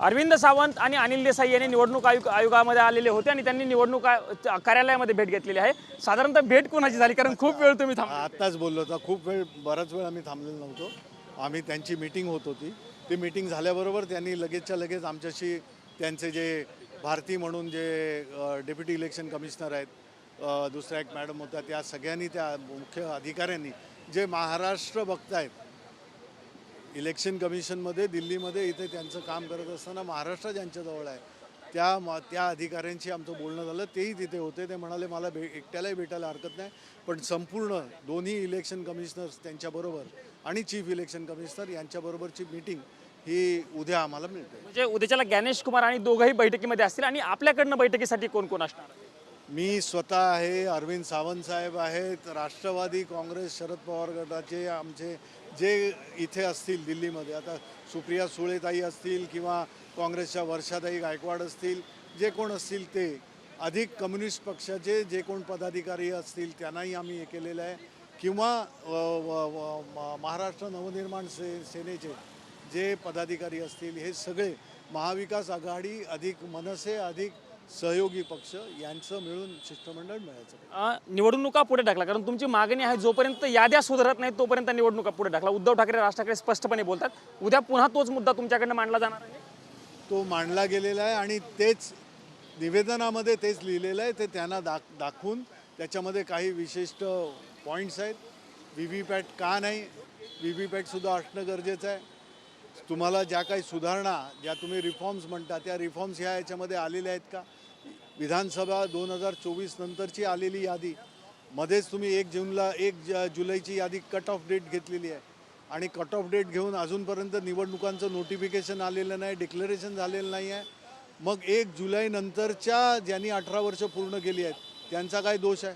अरविंद सावंत आणि अनिल देसाई यांनी निवडणूक आयोग आयोगामध्ये आलेले होते आणि त्यांनी निवडणूक आय- कार्यालयामध्ये भेट घेतलेली आहे. साधारणतः भेट कोणाची झाली? कारण खूप वेळ तुम्ही थांब आत्ताच बोललो होता. खूप वेळ बराच वेळ आम्ही थांबलेलो नव्हतो. आम्ही त्यांची मीटिंग होत होती. ती मीटिंग झाल्याबरोबर त्यांनी लगेचच्या लगेच आमच्याशी त्यांचे जे भारती म्हणून जे डेप्युटी इलेक्शन कमिशनर आहेत दुसऱ्या एक मॅडम होत्या त्या सगळ्यांनी त्या मुख्य अधिकाऱ्यांनी जे महाराष्ट्र बघतायत इलेक्शन कमिशनमध्ये दिल्लीमध्ये इथे त्यांचं काम करत असताना महाराष्ट्र ज्यांच्याजवळ आहे त्या म त्या अधिकाऱ्यांशी आमचं बोलणं झालं तेही तिथे होते. ते म्हणाले मला भे एकट्यालाही भेटायला हरकत नाही पण संपूर्ण दोन्ही इलेक्शन कमिशनर्स त्यांच्याबरोबर आणि चीफ इलेक्शन कमिशनर यांच्याबरोबरची मीटिंग ही उद्या आम्हाला मिळते. म्हणजे उद्याच्याला ज्ञानेश कुमार आणि दोघंही बैठकीमध्ये असतील आणि आपल्याकडनं बैठकीसाठी कोण कोण असणार? मी स्वतः आहे अरविंद सावंत साहेब आहेत राष्ट्रवादी काँग्रेस शरद पवार गटाचे आमचे जे इथे असतील दिल्लीमध्ये. आता सुप्रिया सुळेताई असतील किंवा काँग्रेसच्या वर्षाताई गायकवाड असतील जे कोण असतील ते अधिक कम्युनिस्ट पक्षाचे जे कोण पदाधिकारी असतील त्यांनाही आम्ही हे केलेलं आहे. किंवा व- महाराष्ट्र नवनिर्माण से सेनेचे जे पदाधिकारी असतील हे सगळे महाविकास आघाडी अधिक मनसे अधिक सहयोगी पक्ष यांचं मिळून शिष्टमंडळ मिळायचं. अ, निवडणुका पुढे टाकला. कारण तुमची मागणी आहे जोपर्यंत याद्या सुधारत नाही तोपर्यंत निवडणुका पुढे टाकला. उद्धव ठाकरे राज ठाकरे स्पष्टपणे बोलतात. उद्या पुन्हा तोच मुद्दा तुमच्याकडनं मांडला जाणार आहे. तो मांडला गेलेला आहे आणि तेच निवेदनामध्ये तेच लिहिलेलं आहे. ते त्यांना दाख दाखवून त्याच्यामध्ये काही विशिष्ट पॉईंट्स आहेत. व्ही व्ही पॅट का नाही? व्ही व्ही पॅटसुद्धा असणं गरजेचं आहे. तुम्हाला ज्या काही सुधारणा ज्या तुम्ही रिफॉर्म्स म्हणता त्या रिफॉर्म्स ह्या याच्यामध्ये आलेल्या आहेत का? विधानसभा दोन हजार चोवीस नंतरची आलेली यादी मध्येच तुम्ही एक जूनला एक ज जुलैची यादी कट ऑफ डेट घेतलेली आहे. आणि कट ऑफ डेट घेऊन अजूनपर्यंत निवडणुकांचं नोटिफिकेशन आलेलं नाही डिक्लेरेशन झालेलं नाही आहे. मग एक जुलैनंतरच्या ज्यांनी अठरा वर्ष पूर्ण केली आहेत त्यांचा काय दोष आहे?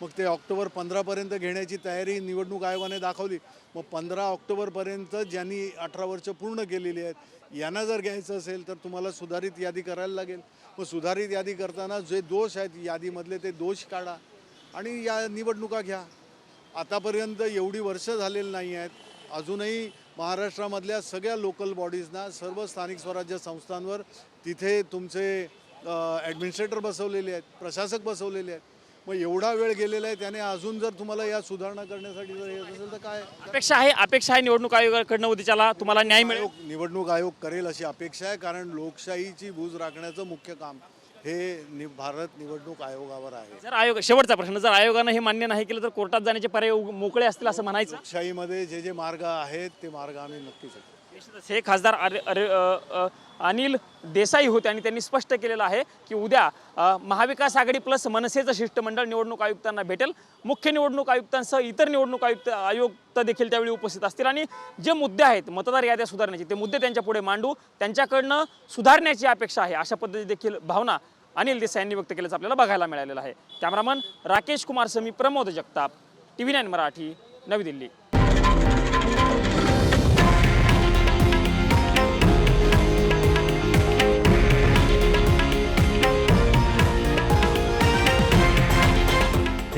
मग ते ऑक्टोबर पंधरापर्यंत घेण्याची तयारी निवडणूक आयोगाने दाखवली. मग पंधरा ऑक्टोबरपर्यंत ज्यांनी अठरा वर्ष पूर्ण केलेली आहेत यांना जर घ्यायचं असेल तर तुम्हाला सुधारित यादी करायला लागेल. मग सुधारित यादी करताना जे दोष आहेत यादीमधले ते दोष काढा आणि या निवडणुका घ्या. आतापर्यंत एवढी वर्ष झालेली नाही आहेत. अजूनही महाराष्ट्रामधल्या सगळ्या लोकल बॉडीजना सर्व स्थानिक स्वराज्य संस्थांवर तिथे तुमचे ॲडमिनिस्ट्रेटर बसवलेले आहेत प्रशासक बसवलेले आहेत. मग एवढा वेळ गेलेला आहे त्याने अजून जर तुम्हाला या सुधारणा करण्यासाठी जर येत असेल तर काय? अपेक्षा आहे अपेक्षा आहे निवडणूक आयोगाकडनं उद्याच्याला तुम्हाला न्याय मिळेल. आयोग निवडणूक आयोग करेल अशी अपेक्षा आहे कारण लोकशाहीची बूज राखण्याचं मुख्य काम हे नि भारत निवडणूक आयोगावर आहे. जर आयोग शेवटचा प्रश्न जर आयोगानं हे मान्य नाही केलं तर कोर्टात जाण्याचे पर्याय मोकळे असतील असं म्हणायचं? लोकशाहीमध्ये जे जे मार्ग आहेत ते मार्ग आम्ही नक्कीच हे खासदार अरे अरे अनिल देसाई होते आणि त्यांनी स्पष्ट केलेलं आहे की उद्या महाविकास आघाडी प्लस मनसेचं शिष्टमंडळ निवडणूक आयुक्तांना भेटेल. मुख्य निवडणूक आयुक्तांसह इतर निवडणूक आयुक्त आयुक्त देखील त्यावेळी उपस्थित असतील. आणि जे मुद्दे आहेत मतदार याद्या सुधारण्याचे ते मुद्दे त्यांच्या पुढे मांडू त्यांच्याकडनं सुधारण्याची अपेक्षा आहे अशा पद्धती देखील भावना अनिल देसाई यांनी व्यक्त केल्याचं आपल्याला बघायला मिळालेलं आहे. Cameraman Rakesh Kumar Sami Pramod Jagtap T V nine Marathi Navi Delhi.